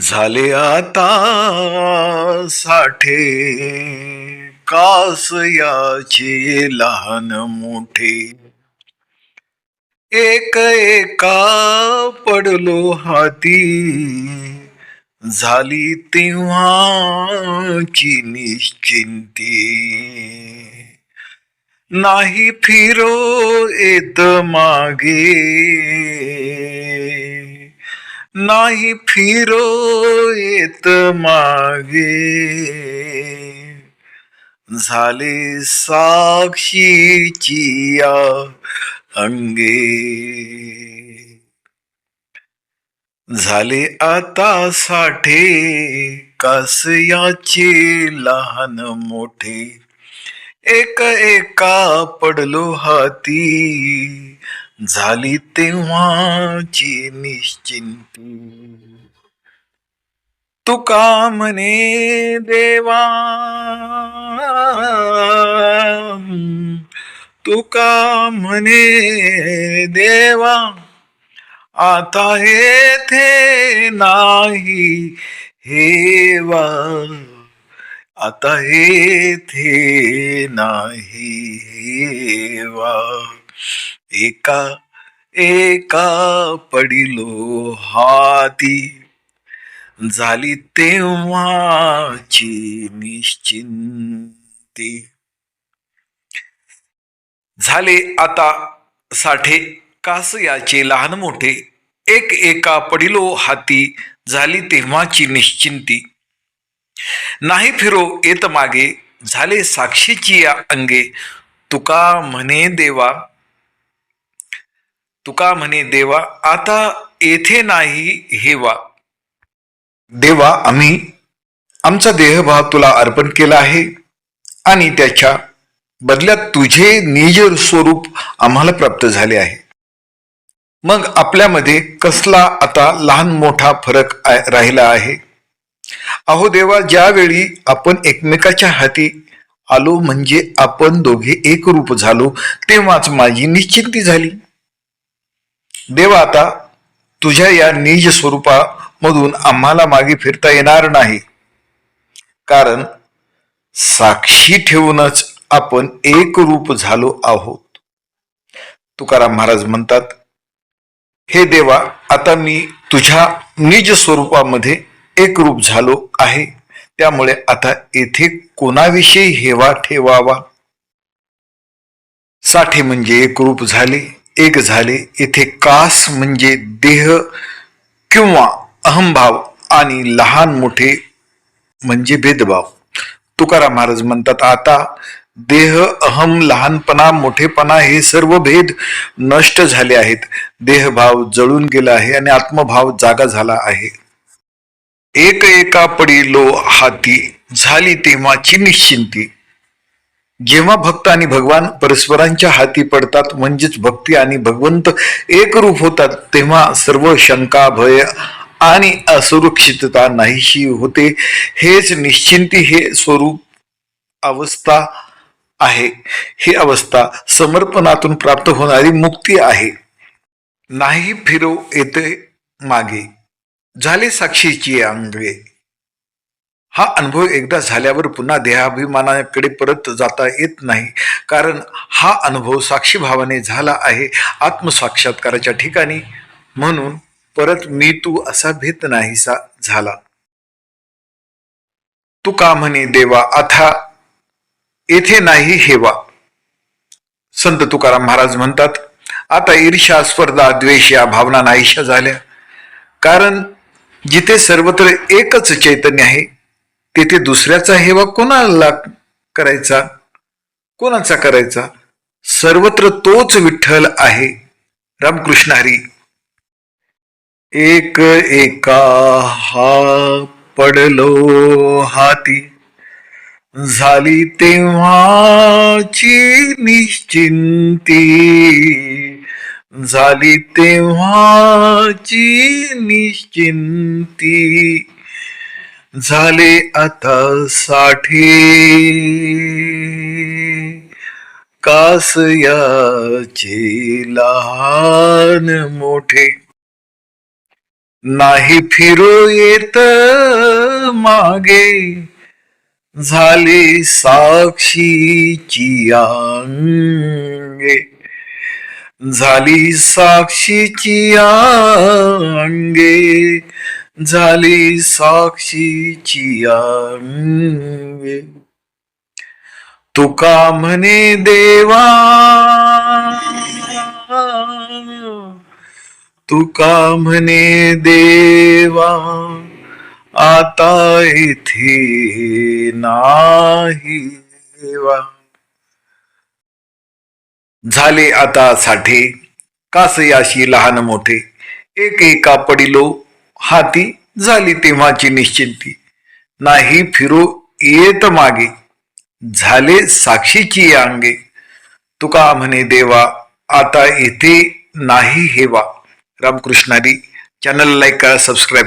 झाले आता साठे कास याचे लहान मोठे. एक एका पडलो हाती. झाली तेव्हाची निश्चिंती. नाही फिरो येत मागे. नाही फिरो येत मागे. झाले साक्षीची अंगे. झाले आता साठे कासयाचे लहान मोठे. एक एका पडलो हाती. झाली तेव्हाची निश्चिंती. तुका म्हणे देवा? तुका म्हणे देवा? आता येथे नाही हेवा. आता येथे नाही हेवा. एका एका पडिलो हाती. झाली तेव्हाची निश्चिंती. झाले आता साठे कास याचे लहान मोठे. एक एका पडिलो हाती झाली तेव्हाची निश्चिंती. नाही फिरो येत मागे. झाले साक्षीची या अंगे. तुका म्हणे देवा तुका म्हणे देवा आता येथे नाही हेवा देवा आम्ही आमचा देहभाव तुला अर्पण केला आहे आणि त्याच्या बदल्यात तुझे निज स्वरूप आम्हाला प्राप्त झाले आहे. मग आपल्यामध्ये कसला आता लहान मोठा फरक राहिला आहे? अहो देवा ज्यावेळी आपण एकमेकाच्या हाती आलो म्हणजे आपण दोघे एक रूप झालो तेव्हाच माझी निश्चिंती झाली. देवा आता तुझ्या या निज स्वरूपामधून आम्हाला मागे फिरता येणार नाही. कारण साक्षी ठेवूनच आपण एक रूप झालो आहोत. तुकाराम महाराज म्हणतात हे देवा आता मी तुझ्या निज स्वरूपामध्ये एक रूप झालो आहे. त्यामुळे आता येथे कोणाविषयी हेवा ठेवावा? साठे म्हणजे एक रूप झाले. एक झाले. येथे कास म्हणजे देह किंवा अहंभाव आणि लहान मोठे म्हणजे भेदभाव. तुकाराम महाराज म्हणतात आता देह अहम लहानपणा मोठेपणा हे सर्व भेद नष्ट झाले आहेत. देहभाव जळून गेला आहे आणि आत्मभाव जागा झाला आहे. एक एका पडी लो हाती झाली तेव्हाची निश्चिंती. जेव्हा भक्त आणि भगवान परस्परांच्या हाती पडतात म्हणजेच भक्ती आणि भगवंत एक रूप होतात तेव्हा सर्व शंका भय आणि असुरक्षितता नाहीशी होते. हेच निश्चिंती हे स्वरूप अवस्था आहे. ही अवस्था समर्पणातून प्राप्त होणारी मुक्ती आहे. नाही फिरो येते मागे. झाले साक्षीची अंगे हा अनुभव एकदा झाल्यावर पुन्हा देहाभिमानाकडे परत जाता येत नाही. कारण हा अनुभव साक्षीभावाने झाला आहे आत्मसाक्षात्काराच्या ठिकाणी. म्हणून परत मी तू असा भेद नाहीसा झाला. तू का म्हणे देवा आता येथे नाही हेवा? संत तुकाराम महाराज म्हणतात आता ईर्ष्या स्पर्धा द्वेष या भावना नाहीशा झाल्या. कारण जिथे सर्वत्र एकच चैतन्य आहे तेथे दुसऱ्याचा हेवा कोणाला करायचा? कोणाचा करायचा? सर्वत्र तोच विठ्ठल आहे. रामकृष्ण हरी. एक एका हा पडलो हाती. झाली तेव्हाची निश्चिंती. झाली तेव्हाची निश्चिंती. झाले आता साठे. कासयाचे लहान मोठे. नाही फिरू येत मागे. झाले साक्षीची अंगे. झाली साक्षीची अंगे. झाली साक्षीची अंगे तुका म्हणे देवा? तुका म्हणे देवा? आता इथे नाही देवा झाले आता साठे कास याशी लहान मोठे एक एका पडिलो हाती झाली तेव्हाची निश्चिंती. नाही फिरू येत मागे. झाले साक्षीची अंगे. तुका म्हणे देवा आता येथे नाही हेवा. रामकृष्णारी चॅनल लाईक करा सबस्क्राईब